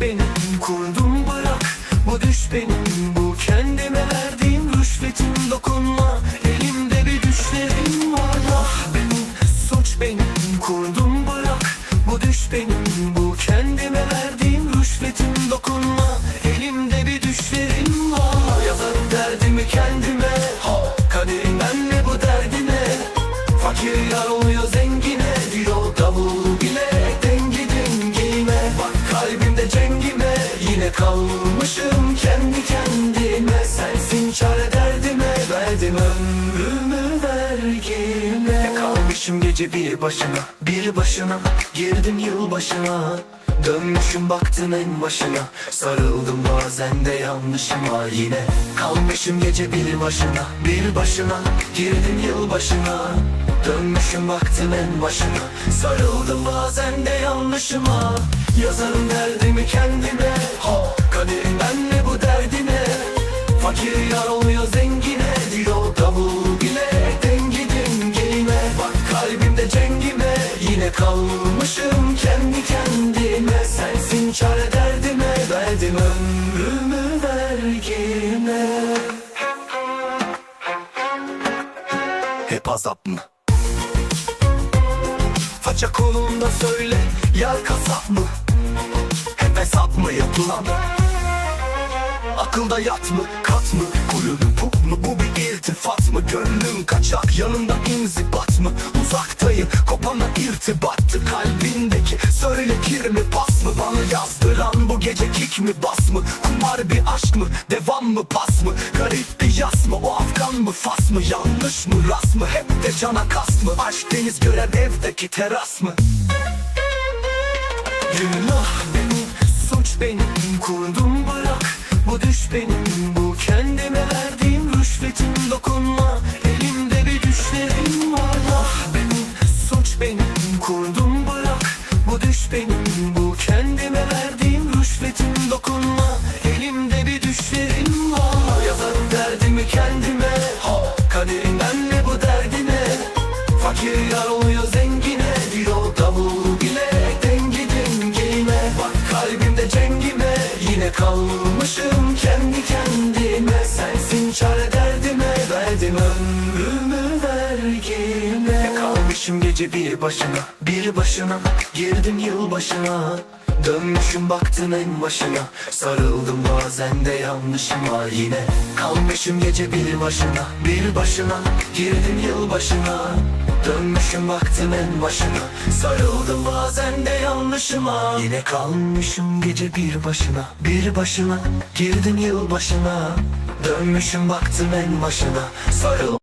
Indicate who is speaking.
Speaker 1: benim Kurdum bırak. Bu düş benim Bu kendime verdiğim rüşvetim. Dokunma elimde bir düşlerim var. Ah benim suç benim Kurdum bırak. Bu düş benim Kalmışım kendi kendime. Sensin çare derdime Verdim ömrümü vergime Kalmışım gece bir başına Bir başına. Girdim yıl başına Dönmüşüm baktım en başına. Sarıldım bazen de yanlışıma yine. Kalmışım gece bir başına Bir başına. Girdim yıl başına Dönmüşüm baktım en başına. Sarıldım bazen de yanlışıma Yazarım derdimi kendime. Ha, Kaderimden ne bu derdine. Fakir yar oluyor zengine. Diyor davul bile dengi dengine Bak kalbimde cengime. Yine kalmışım kendi kendime. Sensin çare derdime Verdim ömrümü vergime. Hep azap mı? Faça kolunda söyle Yar kasap mı? Hep hesap mı yapılan? Akılda yat mı, kat mı, kuyunu puk mu? Bu bir iltifat mı, gönlüm kaçak Yanında inzibat mı, uzaktayım Kopana irtibattı kalbindeki. Söyle kir mi, pas mı? Bana yazdıran bu gece kik mi, bas mı? Kumar bir aşk mı, devam mı, pas mı? Garip bir yas mı, o afgan mı, fas mı? Yanlış mı, ras mı, hep de cana kas mı? Aşk deniz gören evdeki teras mı Günah benim, suç benim Kurdum bırak, bu düş benim Bu kendime verdiğim rüşvetim Dokunma, kalmışım kendi kendime. Sensin çare derdime Verdim ömrümü vergime Kalmışım gece bir başına Bir başına. Girdim yıl başına Dönmüşüm baktım en başına. Sarıldım bazen de yanlışıma yine. Kalmışım gece bir başına Bir başına. Girdim yıl başına Dönmüşüm baktım en başına. Sarıldım bazen de yanlışıma. Yine kalmışım gece bir başına. Bir başına Girdim yıl başına Dönmüşüm baktım en başına. Sarıldım